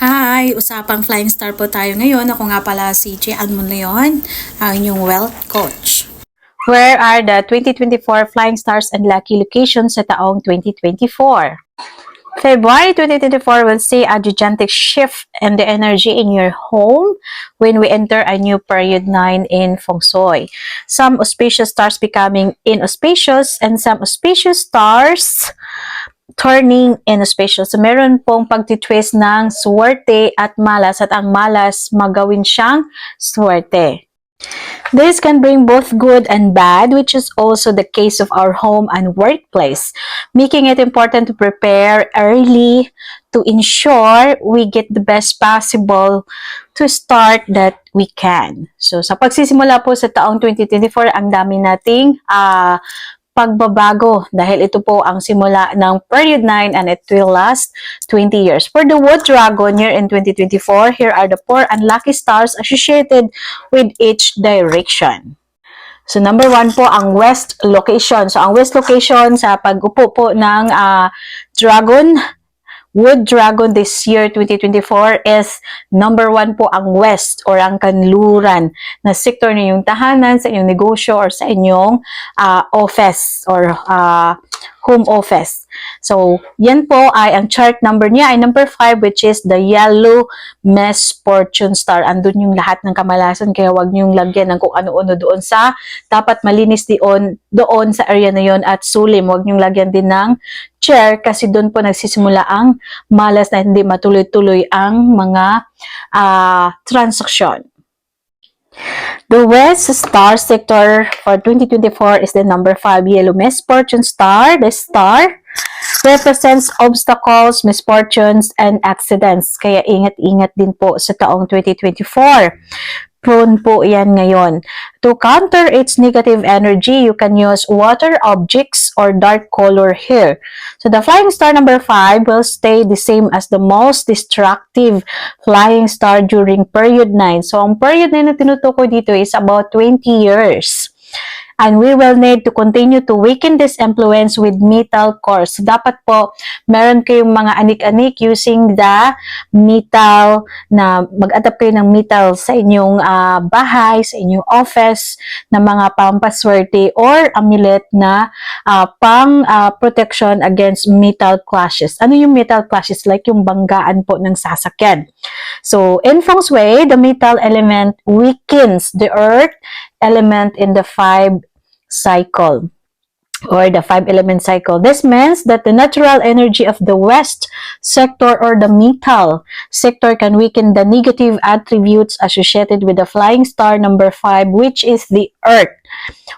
Hi! Usapang Flying Star po tayo ngayon. Ako nga pala si J. Anmon Leon, ang inyong wealth coach. Where are the 2024 flying stars and lucky locations sa taong 2024? February 2024 will see a gigantic shift in the energy in your home when we enter a new period 9 in Feng Shui. Some auspicious stars becoming inauspicious and some auspicious stars turning inauspicious. So, meron pong pagtitwist ng swerte at malas at ang malas magawin siyang swerte. This can bring both good and bad, which is also the case of our home and workplace, making it important to prepare early to ensure we get the best possible to start that we can. So, sa pagsisimula po sa taong 2024, ang dami nating ah, pagbabago dahil ito po ang simula ng period 9 and it will last 20 years. For the wood dragon year in 2024, here are the four unlucky stars associated with each direction. So number one po ang west location. So ang west location sa pag-upo po ng ah, dragon, wood dragon this year 2024 is number one po ang west or ang kanluran na sector na yung tahanan sa inyong negosyo or sa inyong ah, office or ah, home office. So, yan po ay ang chart number niya ay number 5 which is the yellow mess fortune star. Andun yung lahat ng kamalasan kaya wag niyong lagyan ng kung ano-ano doon sa dapat malinis doon doon sa area na yon at sulim. Wag niyong lagyan din ng chair kasi doon po nagsisimula ang malas na hindi matuloy-tuloy ang mga ah, transaksyon. The West Star Sector for 2024 is the number 5 yellow misfortune star. The star represents obstacles, misfortunes, and accidents. Kaya ingat-ingat din po sa taong 2024. Prone po yan ngayon. To counter its negative energy, you can use water objects or dark color here. So the flying star number 5 will stay the same as the most destructive flying star during period 9. So ang period 9 na tinutukoy dito is about 20 years. And we will need to continue to weaken this influence with metal cores. So, dapat po, meron kayong mga anik-anik using the metal na mag-adapt kayo ng metal sa inyong ah, bahay, sa inyong office, na mga pampaswerte or amulet na ah, pang ah, protection against metal clashes. Ano yung metal clashes? Like yung banggaan po ng sasakyan. So, in Feng Shui, the metal element weakens the earth element in the five cycle or the five element cycle. This means that the natural energy of the west sector or the metal sector can weaken the negative attributes associated with the flying star number five, which is the earth.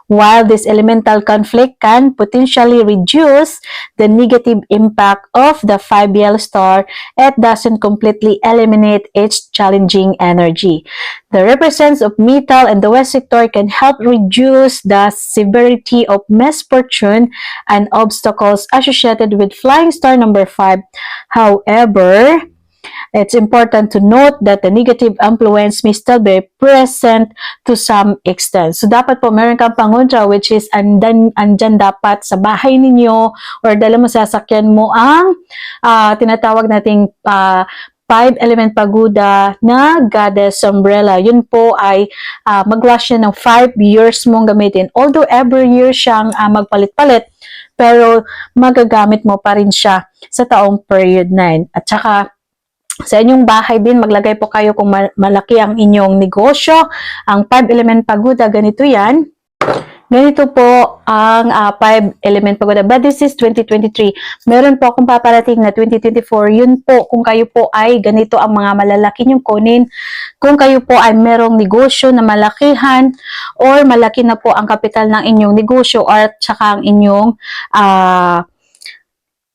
While this elemental conflict can potentially reduce the negative impact of the five yellow star, it doesn't completely eliminate its challenging energy. The represents of metal and the west sector can help reduce the severity of misfortune and obstacles associated with flying star number 5. However, it's important to note that the negative influence may still be present to some extent. So, dapat po meron kang pangontra which is andan, andyan dapat sa bahay ninyo or dala mo sa sasakyan mo ang ah, tinatawag nating ah, five element pagoda na goddess umbrella. Yun po ay ah, mag-last siya ng 5 years mong gamitin. Although every year siyang ah, magpalit-palit, pero magagamit mo pa rin siya sa taong period 9. At saka, sa inyong bahay din, maglagay po kayo kung ma- malaki ang inyong negosyo. Ang 5 element pagoda, ganito yan. Ganito po ang 5 element pagoda. But this is 2023. Meron po akong paparating na 2024. Yun po, kung kayo po ay ganito ang mga malalaki niyong kunin. Kung kayo po ay merong negosyo na malakihan or malaki na po ang kapital ng inyong negosyo or tsaka ang inyong ah,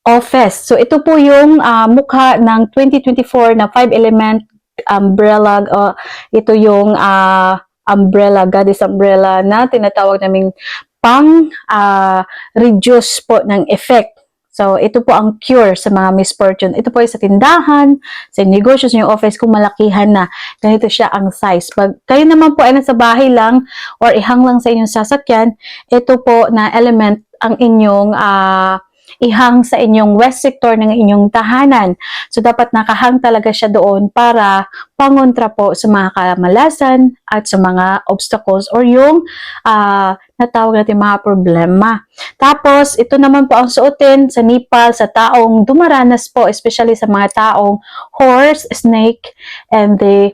office. So, ito po yung ah, mukha ng 2024 na 5 element umbrella. uh, ito yung ah, umbrella, goddess umbrella na tinatawag naming pang ah, reduce po ng effect. So, ito po ang cure sa mga misfortune. Ito po ay sa tindahan, sa negosyo, sa office, kung malakihan na. Ganito siya ang size. Pag kayo naman po ay nasa bahay lang or ihang lang sa inyong sasakyan, ito po na element ang inyong ah, ihang sa inyong west sector ng inyong tahanan. So dapat nakahang talaga siya doon para pangontra po sa mga kamalasan at sa mga obstacles or yung ah, natawag natin mga problema. Tapos, ito naman po ang suotin sa nipal sa taong dumaranas po, especially sa mga taong horse, snake, and the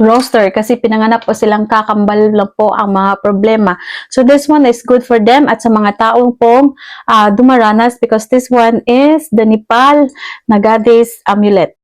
roster kasi pinanganap po silang kakambal lang po ang mga problema. So this one is good for them at sa mga taong pong ah, dumaranas because this one is the Nepal na goddess amulet.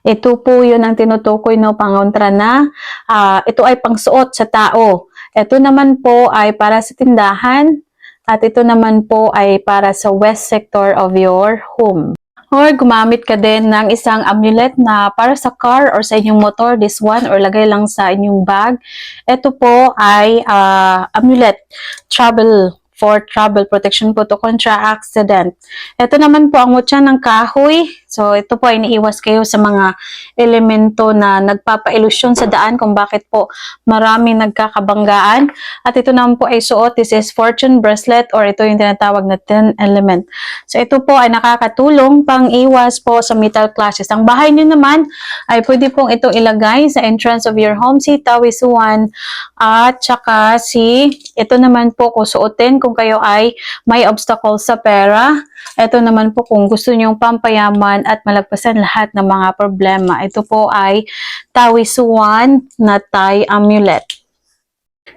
Ito po yun ang tinutukoy no pangontra na ah, ito ay pangsuot sa tao. Ito naman po ay para sa tindahan at ito naman po ay para sa west sector of your home. Or gumamit ka din ng isang amulet na para sa car or sa inyong motor, this one, or lagay lang sa inyong bag. Ito po ay ah, amulet, travel, for travel protection po to contra accident. Ito naman po ang mutya ng kahoy. So, ito po ay iniiwas kayo sa mga elemento na nagpapailusyon sa daan kung bakit po marami nagkakabanggaan. At ito naman po ay suot. This is fortune bracelet or ito yung tinatawag na 10 element. So, ito po ay nakakatulong pang iwas po sa metal clashes. Ang bahay nyo naman ay pwede pong ito ilagay sa entrance of your home, si tawisuan at saka si ito naman po kung suotin kung kayo ay may obstacle sa pera. Ito naman po kung gusto nyong pampayaman at malagpasan lahat ng mga problema. Ito po ay tawisuan na Thai amulet.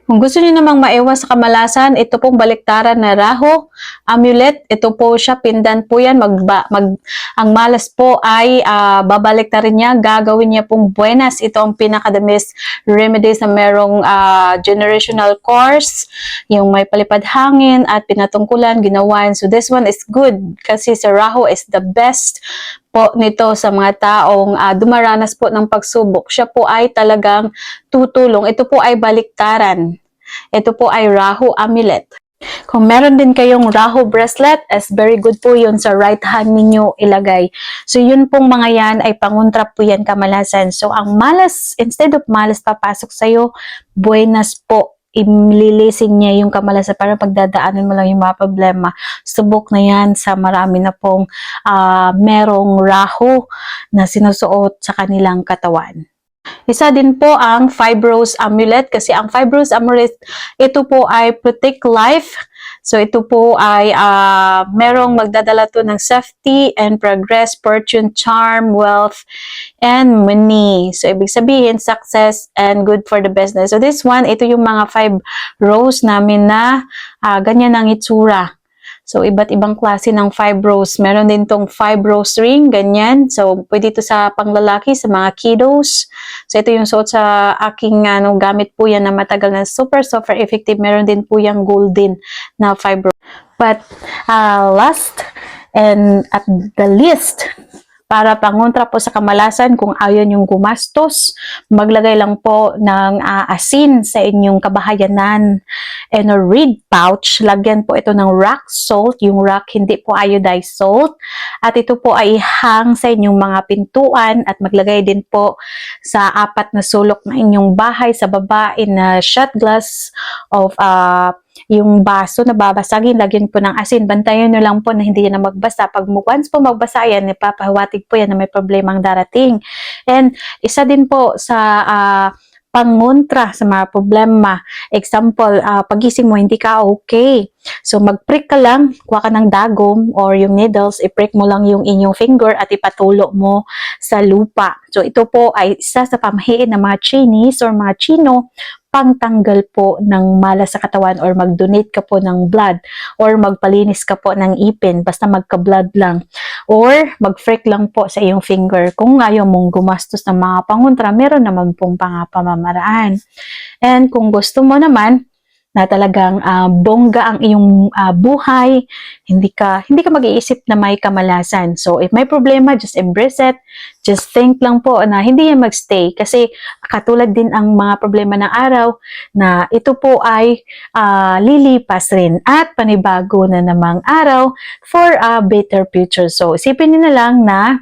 Kung gusto niyo namang maiwas sa kamalasan, ito pong baliktaran na raho, amulet, ito po siya, pindan po yan, magba, mag, ang malas po ay ah, babaliktarin niya, gagawin niya pong buenas. Ito ang pinaka the best remedies merong ah, generational course, yung may palipad hangin at pinatungkulan, ginawan. So this one is good kasi sa raho is the best po nito sa mga taong ah, dumaranas po ng pagsubok. Siya po ay talagang tutulong. Ito po ay baliktaran. Ito po ay Rahu amulet. Kung meron din kayong Rahu bracelet, is very good po yun sa right hand ninyo ilagay. So yun pong mga yan ay panguntra po yan kamalasan. So ang malas, instead of malas papasok sa'yo, buenas po imlilisin niya yung kamalasan para pagdadaanan mo lang yung mga problema. Subok na yan sa marami na pong ah, merong raho na sinusuot sa kanilang katawan. Isa din po ang fibrous amulet kasi ang fibrous amulet ito po ay protect life. So ito po ay ah, merong magdadala to ng safety and progress, fortune, charm, wealth, and money. So ibig sabihin success and good for the business. So this one, ito yung mga five rows namin na ah, ganyan ang itsura. So, iba't ibang klase ng fibros. Meron din tong fibros ring, ganyan. So, pwede ito sa panglalaki, sa mga kiddos. So, ito yung suot sa aking ano, gamit po yan na matagal na super, super effective. Meron din po yung golden na fibro. But, uh, last and at the least, para pangontra po sa kamalasan kung ayaw yung gumastos, maglagay lang po ng ah, asin sa inyong kabahayanan and a reed pouch. Lagyan po ito ng rock salt. Yung rock hindi po iodized salt. At ito po ay hang sa inyong mga pintuan at maglagay din po sa apat na sulok ng inyong bahay sa baba in a shot glass of uh, yung baso na babasagin, lagyan po ng asin. Bantayan nyo lang po na hindi yan na magbasa. Pag once po magbasa yan, ipapahawatig po yan na may problemang darating. And isa din po sa ah, pangontra sa mga problema. Example, ah, pagising mo, hindi ka okay. So, mag-prick ka lang, kuha ka ng dagom or yung needles, i-prick mo lang yung inyong finger at ipatulo mo sa lupa. So, ito po ay isa sa pamahiin ng mga Chinese or mga Chino pangtanggal po ng malas sa katawan or mag-donate ka po ng blood or magpalinis ka po ng ipin basta magka-blood lang or mag-freak lang po sa iyong finger. Kung ayaw mong gumastos ng mga pangontra meron naman pong pang pamamaraan and kung gusto mo naman na talagang ah, bongga ang iyong ah, buhay, hindi ka hindi ka mag-iisip na may kamalasan. So if may problema, just embrace it. Just think lang po na hindi yan magstay kasi katulad din ang mga problema ng araw na ito po ay ah, lilipas rin at panibago na namang araw for a better future. So isipin niyo na lang na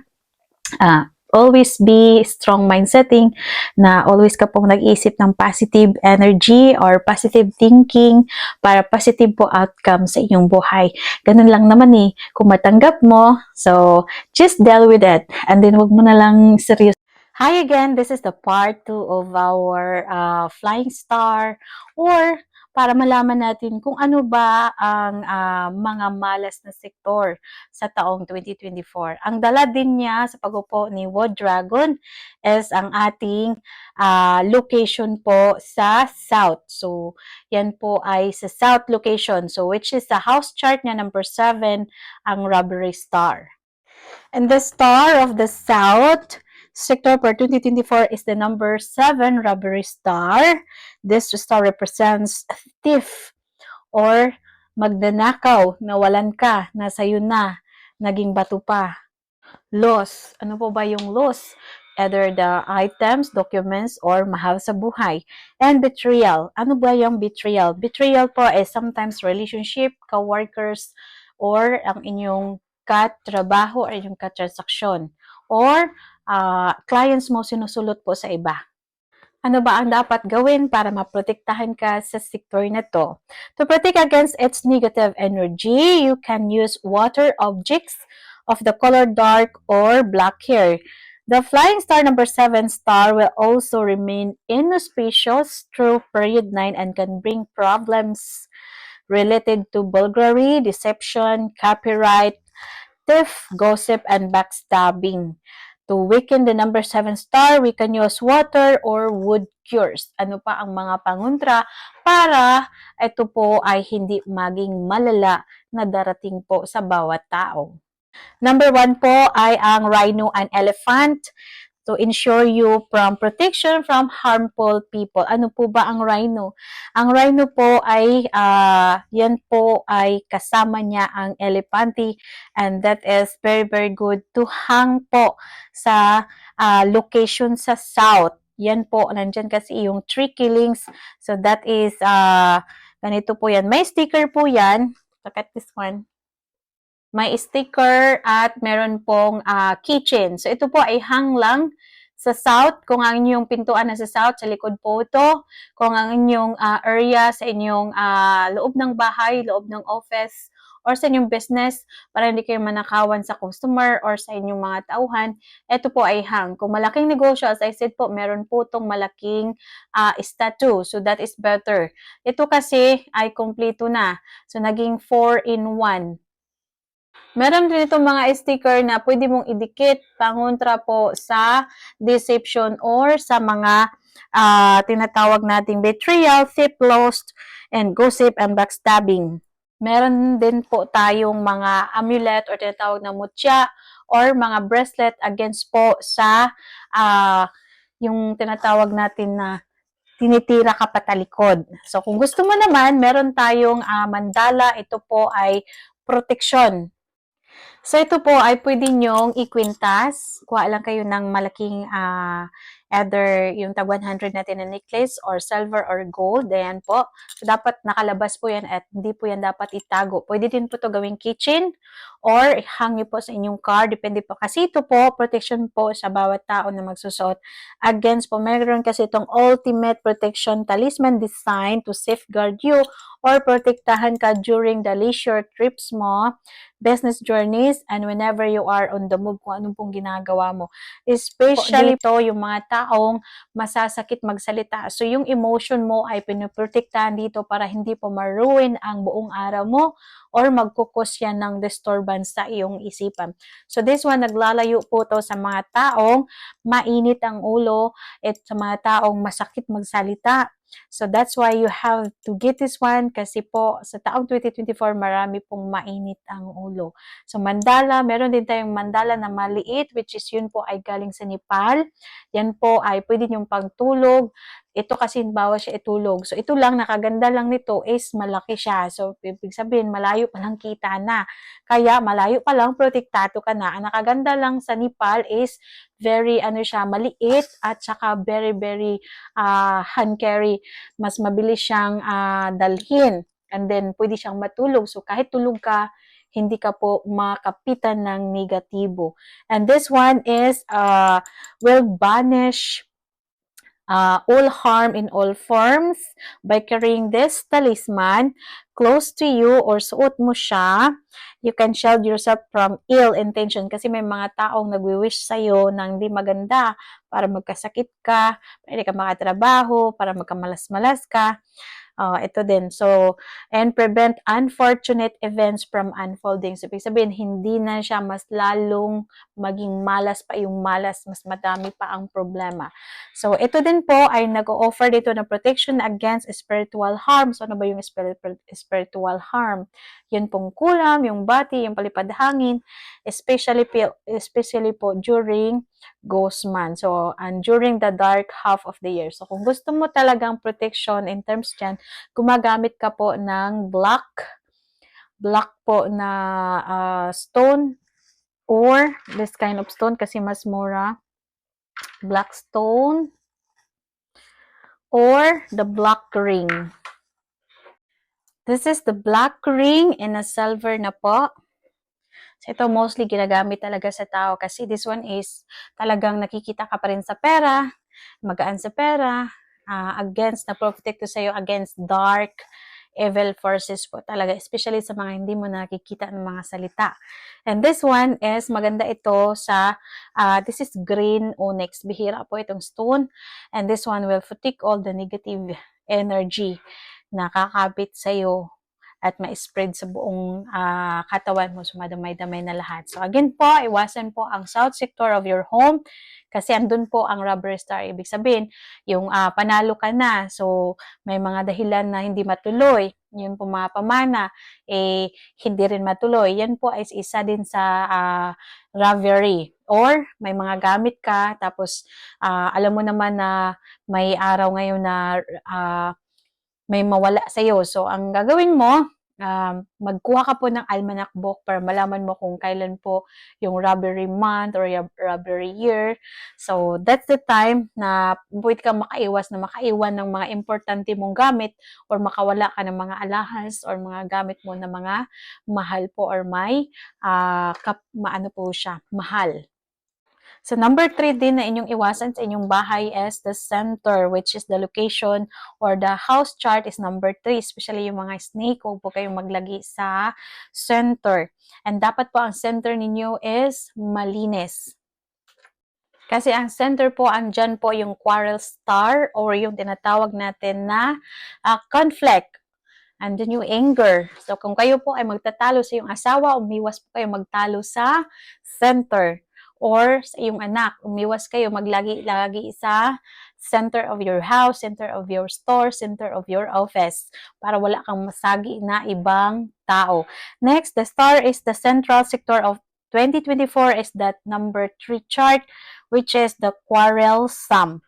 ah, always be strong mindsetting na always ka pong nag-isip ng positive energy or positive thinking para positive po outcome sa inyong buhay. Ganun lang naman eh. Kung matanggap mo, so just deal with it. And then wag mo na lang serious. Hi again, this is the part 2 of our uh, Flying Star or para malaman natin kung ano ba ang ah, mga malas na sektor sa taong 2024. Ang dala din niya sa pagupo ni Wood Dragon is ang ating ah, location po sa South. So, yan po ay sa South location. So, which is sa house chart niya number 7, ang Rubbery Star. And the star of the South sector for 2024 is the number 7 rubbery star. This star represents thief or magdanakaw, nawalan ka, nasa iyo na, naging bato pa. Loss. Ano po ba yung loss? Either the items, documents, or mahal sa buhay. And betrayal. Ano ba yung betrayal? Betrayal po is sometimes relationship, co-workers, or ang inyong katrabaho or inyong katransaksyon. Or ah, clients mo sinusulot po sa iba. Ano ba ang dapat gawin para maprotektahan ka sa sektor na to? To protect against its negative energy, you can use water objects of the color dark or black here. The flying star number 7 star will also remain inauspicious through period 9 and can bring problems related to burglary, deception, copyright, theft, gossip, and backstabbing. To weaken the number 7 star, we can use water or wood cures. Ano pa ang mga panguntra para ito po ay hindi maging malala na darating po sa bawat tao. Number 1 po ay ang rhino and elephant to ensure you from protection from harmful people. Ano po ba ang rhino? Ang rhino po ay ah, yan po ay kasama niya ang elepante and that is very very good to hang po sa ah, location sa south. Yan po, nandyan kasi yung tree killings. So that is, ah ganito po yan. May sticker po yan. Look at this one. May sticker at meron pong ah, kitchen. So ito po ay hang lang sa south. Kung ang inyong pintuan na sa south, sa likod po ito. Kung ang inyong ah, area sa inyong ah, loob ng bahay, loob ng office, or sa inyong business para hindi kayo manakawan sa customer or sa inyong mga tauhan, ito po ay hang. Kung malaking negosyo, as I said po, meron po itong malaking ah, statue. So that is better. Ito kasi ay kompleto na. So naging 4 in 1. Meron din itong mga sticker na pwede mong idikit pangontra po sa deception or sa mga ah, tinatawag nating betrayal, thief, lost, and gossip and backstabbing. Meron din po tayong mga amulet or tinatawag na mutya or mga bracelet against po sa ah, yung tinatawag natin na tinitira ka patalikod. So kung gusto mo naman, meron tayong ah, mandala. Ito po ay protection. So ito po ay pwede nyong ikwintas. Kuha lang kayo ng malaking ah, either yung tag 100 natin na necklace or silver or gold. Ayan po. So dapat nakalabas po yan at hindi po yan dapat itago. Pwede din po to gawing kitchen or ihang nyo po sa inyong car. Depende po. Kasi ito po, protection po sa bawat tao na magsusuot. Against po, meron kasi itong ultimate protection talisman design to safeguard you or protektahan ka during the leisure trips mo, business journeys, and whenever you are on the move kung anong pong ginagawa mo. Especially to yung mga taong masasakit magsalita. So yung emotion mo ay pinoprotektahan dito para hindi po maruin ang buong araw mo or magkukos yan ng disturbance sa iyong isipan. So this one, naglalayo po to sa mga taong mainit ang ulo at sa mga taong masakit magsalita. So that's why you have to get this one kasi po sa taong 2024 marami pong mainit ang ulo. So mandala, meron din tayong mandala na maliit which is yun po ay galing sa Nepal. Yan po ay pwede niyong pagtulog. Ito kasi bawa siya itulog. So ito lang, nakaganda lang nito is malaki siya. So ibig sabihin malayo pa lang kita na. Kaya malayo pa lang protektado ka na. Ang nakaganda lang sa Nepal is very ano siya, maliit at saka very very ah, hand carry. Mas mabilis siyang ah, dalhin. And then pwede siyang matulog. So kahit tulog ka, hindi ka po makapitan ng negatibo. And this one is uh, will banish uh, all harm in all forms by carrying this talisman close to you or suot mo siya. You can shield yourself from ill intention kasi may mga taong nagwi-wish sa'yo ng hindi maganda para magkasakit ka, para hindi ka makatrabaho, para magkamalas-malas ka. Uh, ito din. So, and prevent unfortunate events from unfolding. So, ibig sabihin, hindi na siya mas lalong maging malas pa yung malas, mas madami pa ang problema. So, ito din po ay nag-offer dito ng protection against spiritual harm. So, ano ba yung spiritual harm? Yun pong kulam, yung bati, yung palipad hangin, especially, especially po during ghost month. So, and during the dark half of the year. So, kung gusto mo talagang protection in terms dyan, gumagamit ka po ng black, black po na ah, stone or this kind of stone kasi mas mura. Black stone or the black ring. This is the black ring in a silver na po. So, ito mostly ginagamit talaga sa tao kasi this one is talagang nakikita ka pa rin sa pera, magaan sa pera, ah, against, na protect to sa'yo against dark, evil forces po talaga, especially sa mga hindi mo nakikita ng mga salita. And this one is, maganda ito sa, ah, this is green onyx, bihira po itong stone, and this one will protect all the negative energy na kakabit sa'yo at ma-spread sa buong ah, katawan mo, sumadamay-damay na lahat. So again po, iwasan po ang south sector of your home kasi andun po ang rubber star. Ibig sabihin, yung ah, panalo ka na, so may mga dahilan na hindi matuloy, yung pumapamana, eh, hindi rin matuloy. Yan po ay isa din sa ah, Ravelry. Or may mga gamit ka, tapos ah, alam mo naman na may araw ngayon na ah, may mawala sa'yo. So, ang gagawin mo, um, magkuha ka po ng almanac book para malaman mo kung kailan po yung robbery month or yung robbery year. So, that's the time na pwede ka makaiwas na makaiwan ng mga importante mong gamit or makawala ka ng mga alahas or mga gamit mo na mga mahal po or may ah, kap, maano po siya, mahal. So number three din na inyong iwasan sa inyong bahay is the center, which is the location or the house chart is number three, especially yung mga snake, huwag po kayong maglagi sa center. And dapat po ang center ninyo is malinis. Kasi ang center po, andyan po yung quarrel star or yung tinatawag natin na ah, conflict. Andyan yung anger. So, kung kayo po ay magtatalo sa iyong asawa, umiwas po kayo magtalo sa center. Or sa iyong anak, umiwas kayo maglagi-lagi sa center of your house, center of your store, center of your office para wala kang masagi na ibang tao. Next, the star is the central sector of 2024 is that number 3 chart which is the quarrelsome.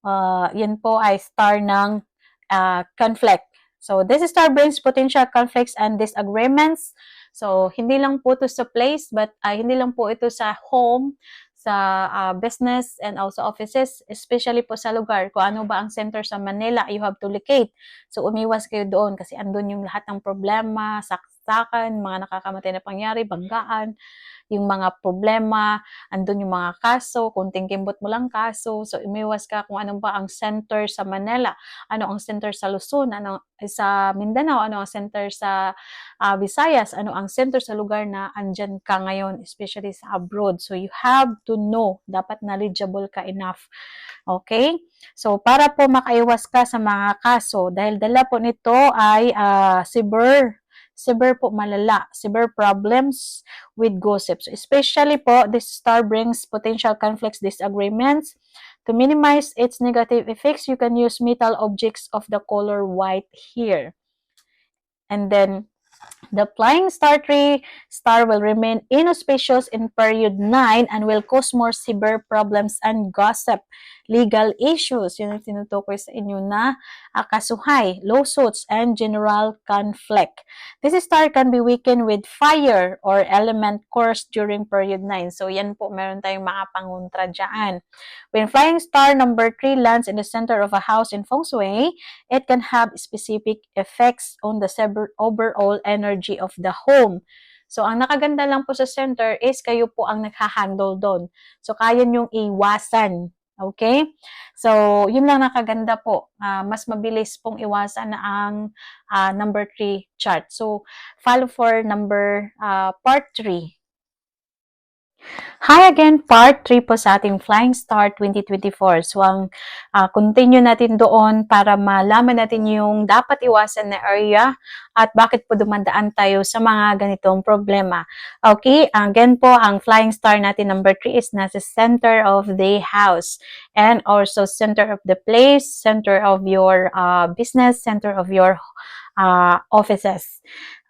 Uh, yan po ay star ng uh, conflict. So, this star brings potential conflicts and disagreements. So, hindi lang po ito sa place, but uh, hindi lang po ito sa home, sa uh, business and also offices, especially po sa lugar. Kung ano ba ang center sa Manila, you have to locate. So, umiwas kayo doon kasi andun yung lahat ng problema, saksakan, mga nakakamatay na pangyari, banggaan, yung mga problema, andun yung mga kaso, kunting kimbot mo lang kaso. So, umiwas ka kung ano ba ang center sa Manila, ano ang center sa Luzon, ano sa Mindanao, ano ang center sa ah, Visayas, ano ang center sa lugar na andyan ka ngayon, especially sa abroad. So, you have to know, dapat knowledgeable ka enough. Okay? So, para po makaiwas ka sa mga kaso, dahil dala po nito ay ah, cyber cyber po malala, cyber problems with gossips. Especially po, this star brings potential conflicts, disagreements. To minimize its negative effects, you can use metal objects of the color white here. And then, the flying star tree star will remain inauspicious in period 9 and will cause more cyber problems and gossip. Legal issues, yun ang tinutukoy sa inyo na uh, kasuhay, lawsuits, and general conflict. This star can be weakened with fire or element course during period 9. So, yan po, meron tayong mga panguntra dyan. When flying star number 3 lands in the center of a house in feng shui, it can have specific effects on the overall energy of the home. So, ang nakaganda lang po sa center is kayo po ang nagha-handle doon. So, kaya nyong iwasan. Okay? So, yun lang nakaganda po. Ah, mas mabilis pong iwasan ang ah, number 3 chart. So, follow for number ah, part 3. Hi again, part 3 po sa ating Flying Star 2024. So, ang ah, continue natin doon para malaman natin yung dapat iwasan na area at bakit po dumandaan tayo sa mga ganitong problema. Okay, again po, ang Flying Star natin number 3 is nasa center of the house and also center of the place, center of your ah, business, center of your ah, offices.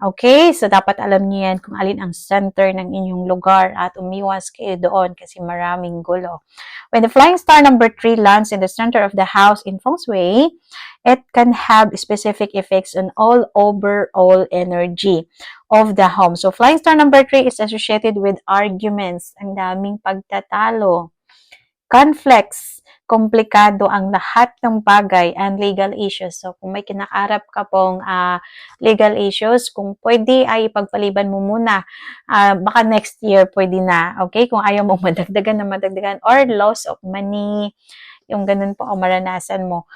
Okay, so dapat alam niyo yan kung alin ang center ng inyong lugar at umiwas kayo doon kasi maraming gulo. When the flying star number 3 lands in the center of the house in feng shui, it can have specific effects on all overall energy of the home. So flying star number 3 is associated with arguments, ang daming pagtatalo, conflicts, komplikado ang lahat ng bagay and legal issues. So, kung may kinakarap ka pong ah, legal issues, kung pwede ay ipagpaliban mo muna. Ah, baka next year pwede na. Okay? Kung ayaw mo madagdagan na madagdagan or loss of money, yung ganun po ang maranasan mo.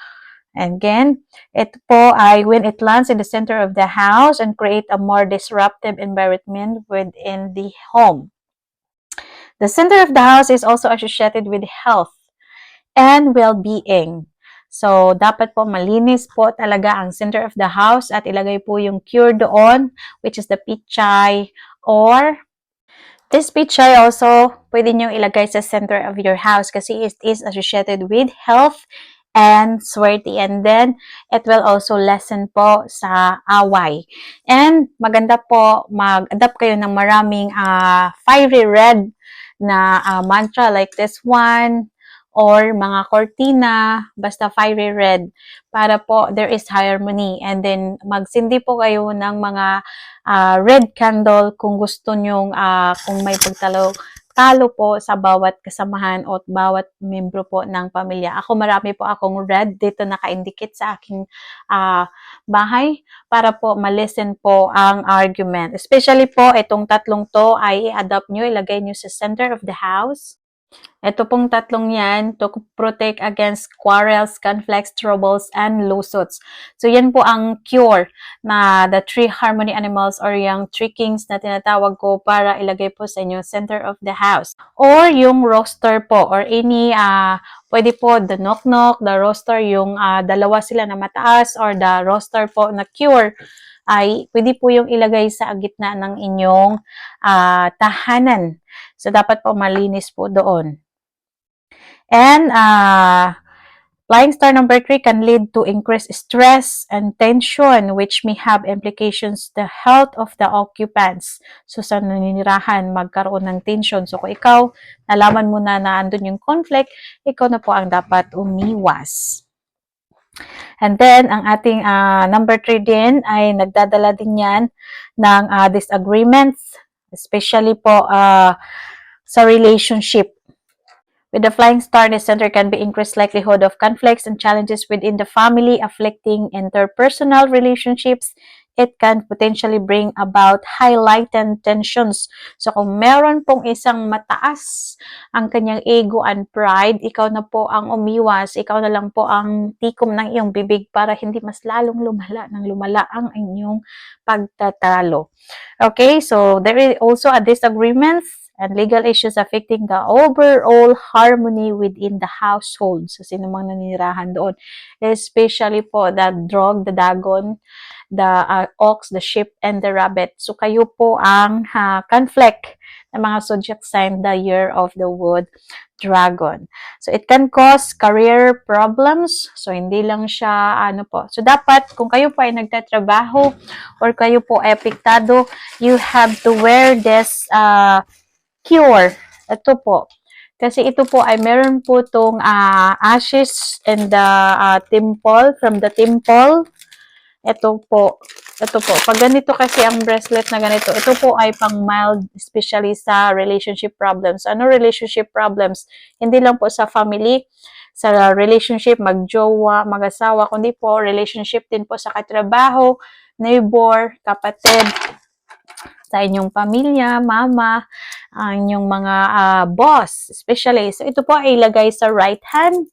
And again, ito po ay when it lands in the center of the house and create a more disruptive environment within the home. The center of the house is also associated with health and well-being. So, dapat po malinis po talaga ang center of the house at ilagay po yung cure doon, which is the pichay or this pichay also pwede nyo ilagay sa center of your house kasi it is associated with health and swerte. And then, it will also lessen po sa away. And maganda po mag-adapt kayo ng maraming ah, fiery red na ah, mantra like this one or mga cortina, basta fiery red para po there is harmony. And then, magsindi po kayo ng mga ah, red candle kung gusto nyong, ah, kung may pagtalo talo po sa bawat kasamahan o bawat membro po ng pamilya. Ako marami po akong red dito naka-indicate sa aking ah, bahay para po malisten po ang argument. Especially po itong tatlong to ay i-adapt nyo, ilagay nyo sa center of the house. Ito pong tatlong yan to protect against quarrels, conflicts, troubles, and lawsuits. So, yan po ang cure na the three harmony animals or yung three kings na tinatawag ko para ilagay po sa inyo center of the house. Or yung roster po or any, ah pwede po the knock-knock, the roster, yung ah, dalawa sila na mataas or the roster po na cure ay pwede po yung ilagay sa gitna ng inyong ah, tahanan. So, dapat po malinis po doon. And uh, flying star number three can lead to increased stress and tension, which may have implications the health of the occupants. So, sa naninirahan, magkaroon ng tension. So, kung ikaw, nalaman mo na na andun yung conflict, ikaw na po ang dapat umiwas. And then, ang ating ah, number three din ay nagdadala din yan ng ah, disagreements, especially po ah, sa relationship. With the flying star, the center can be increased likelihood of conflicts and challenges within the family afflicting interpersonal relationships. It can potentially bring about highlighted tensions. So kung meron pong isang mataas ang kanyang ego and pride, ikaw na po ang umiwas, ikaw na lang po ang tikom ng iyong bibig para hindi mas lalong lumala ng lumala ang inyong pagtatalo. Okay, so there is also a disagreements and legal issues affecting the overall harmony within the household. So, sino mang naninirahan doon. Especially po the dog, the dagon, the uh, ox, the sheep, and the rabbit. So, kayo po ang ha, conflict ng mga zodiac sign the year of the wood dragon. So, it can cause career problems. So, hindi lang siya, ano po. So, dapat, kung kayo po ay nagtatrabaho or kayo po ay apektado, you have to wear this uh, cure. Ito po. Kasi ito po ay meron po itong ah, ashes and the ah, temple, from the temple. Ito po. Ito po. Pag ganito kasi ang bracelet na ganito, ito po ay pang mild, especially sa relationship problems. Ano relationship problems? Hindi lang po sa family, sa relationship, magjowa, mag-asawa, kundi po relationship din po sa katrabaho, neighbor, kapatid, sa inyong pamilya, mama, ang inyong mga ah, boss, especially. So, ito po ay ilagay sa right hand.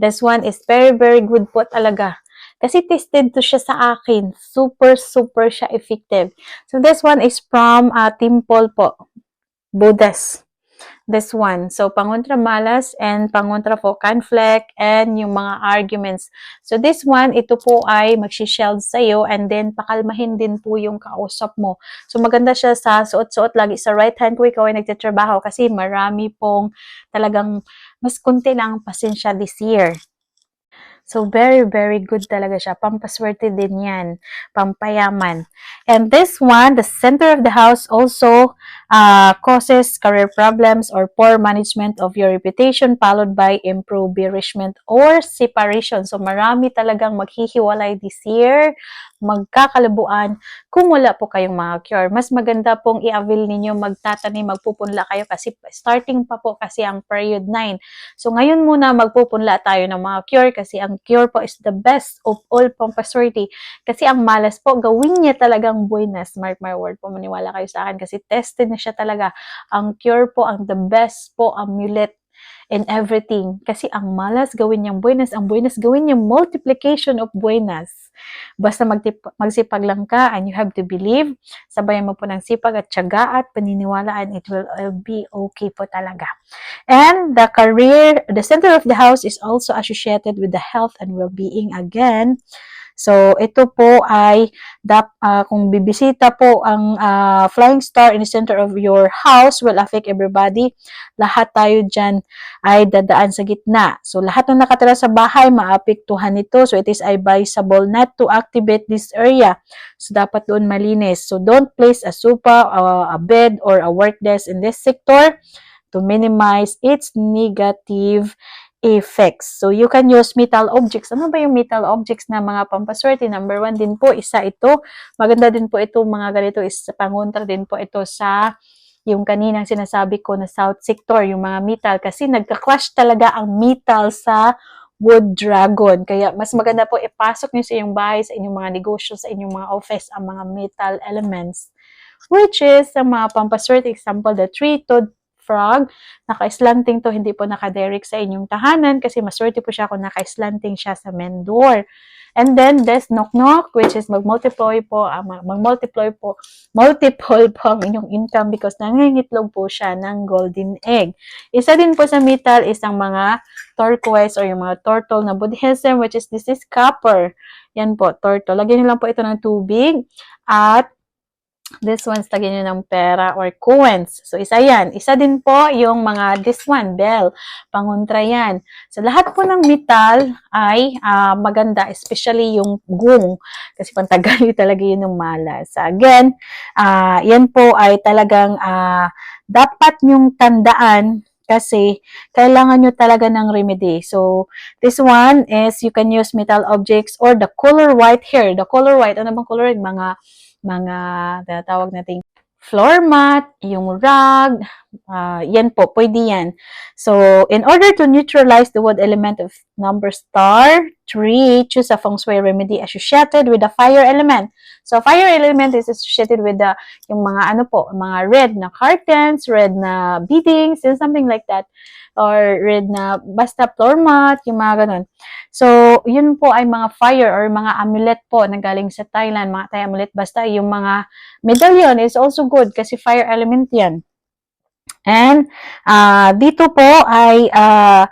This one is very, very good po talaga. Kasi tested to siya sa akin. Super, super siya effective. So, this one is from uh, Temple po. Buddhas. This one. So, pangontra malas and pangontra po conflict and yung mga arguments. So, this one, ito po ay magsisheld sa'yo and then pakalmahin din po yung kausap mo. So, maganda siya sa suot-suot lagi sa right hand ko ikaw ay nagtitrabaho kasi marami pong talagang mas kunti lang ang pasensya this year. So, very, very good talaga siya. Pampaswerte din yan. Pampayaman. And this one, the center of the house also uh, causes career problems or poor management of your reputation followed by impoverishment or separation. So, marami talagang maghihiwalay this year, magkakalabuan kung wala po kayong mga cure. Mas maganda pong i-avail ninyo magtatanim, magpupunla kayo kasi starting pa po kasi ang period 9. So, ngayon muna magpupunla tayo ng mga cure kasi ang cure po is the best of all pampaswerte. Kasi ang malas po, gawin niya talagang buenas. Mark my word po, maniwala kayo sa akin kasi tested na siya talaga. Ang cure po, ang the best po, amulet and everything. Kasi ang malas gawin niyang buenas, ang buenas gawin niyang multiplication of buenas. Basta magtip- magsipag lang ka and you have to believe. Sabayan mo po ng sipag at tiyaga at paniniwala and it will all be okay po talaga. And the career, the center of the house is also associated with the health and well-being again. So, ito po ay dap, ah, kung bibisita po ang ah, flying star in the center of your house will affect everybody. Lahat tayo dyan ay dadaan sa gitna. So, lahat ng nakatira sa bahay, maapektuhan nito. So, it is advisable not to activate this area. So, dapat doon malinis. So, don't place a sofa, uh, a bed, or a work desk in this sector to minimize its negative effects. So, you can use metal objects. Ano ba yung metal objects na mga pampaswerte? Number one din po, isa ito. Maganda din po ito, mga ganito, is pangontra din po ito sa yung kaninang sinasabi ko na south sector, yung mga metal. Kasi nagka-clash talaga ang metal sa wood dragon. Kaya mas maganda po ipasok nyo sa inyong bahay, sa inyong mga negosyo, sa inyong mga office, ang mga metal elements. Which is, ang mga pampaswerte, example, the three-toed frog, naka-slanting to, hindi po naka-direct sa inyong tahanan kasi maswerte po siya kung naka-slanting siya sa main door. And then, this knock-knock, which is mag-multiply po, ah, mag- mag-multiply po, multiple po ang inyong income because nangingitlog po siya ng golden egg. Isa din po sa metal is ang mga turquoise or yung mga turtle na Buddhism, which is this is copper. Yan po, turtle. Lagyan niyo lang po ito ng tubig at This one's lagyan nyo ng pera or coins. So, isa yan. Isa din po yung mga this one, bell. Pangontra yan. So, lahat po ng metal ay ah, maganda, especially yung gung. Kasi pantagali talaga yun ng malas. So, again, ah, yan po ay talagang ah, dapat nyong tandaan kasi kailangan nyo talaga ng remedy. So, this one is you can use metal objects or the color white here. The color white, ano bang color? Mga mga tinatawag nating floor mat, yung rug, ah, yan po, pwede yan. So, in order to neutralize the wood element of number star 3, choose a feng shui remedy associated with the fire element. So, fire element is associated with the, yung mga ano po, mga red na curtains, red na beadings, and something like that. Or red na, basta floor mat, yung mga ganun. So, yun po ay mga fire or mga amulet po na galing sa Thailand, mga Thai amulet. Basta yung mga medallion is also good kasi fire element yan. And ah dito po ay ah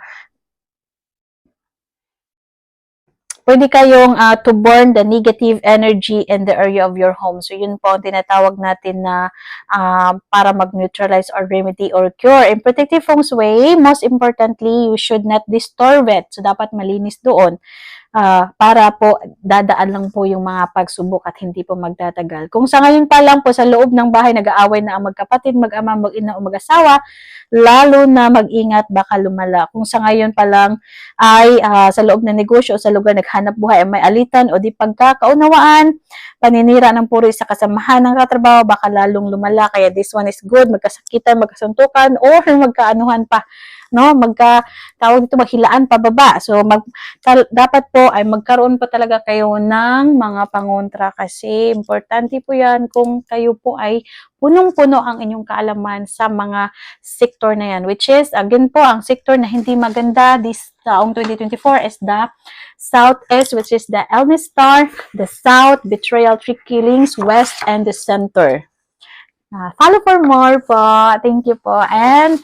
pwede kayong ah, to burn the negative energy in the area of your home. So, yun po ang tinatawag natin na ah, para mag-neutralize or remedy or cure. In protective feng shui, most importantly, you should not disturb it. So, dapat malinis doon. Ah, para po dadaan lang po yung mga pagsubok at hindi po magtatagal. Kung sa ngayon pa lang po sa loob ng bahay nag-aaway na ang magkapatid, mag-ama, mag-ina o mag-asawa, lalo na mag-ingat baka lumala. Kung sa ngayon pa lang ay ah, sa loob ng negosyo o sa lugar naghanap buhay ay may alitan o di pagkakaunawaan, paninira ng puri sa kasamahan ng katrabaho, baka lalong lumala. Kaya this one is good, magkasakitan, magkasuntukan, or magkaanuhan pa. No? Magka, tawag dito, maghilaan pababa. So, mag, dapat po ay magkaroon po talaga kayo ng mga pangontra kasi importante po yan kung kayo po ay punong-puno ang inyong kaalaman sa mga sector na yan. Which is, again po, ang sector na hindi maganda this taong 2024 is the Southeast, which is the Elnis Star, the South, Betrayal, Trick Killings, West, and the Center. Ah, follow for more po. Thank you po. And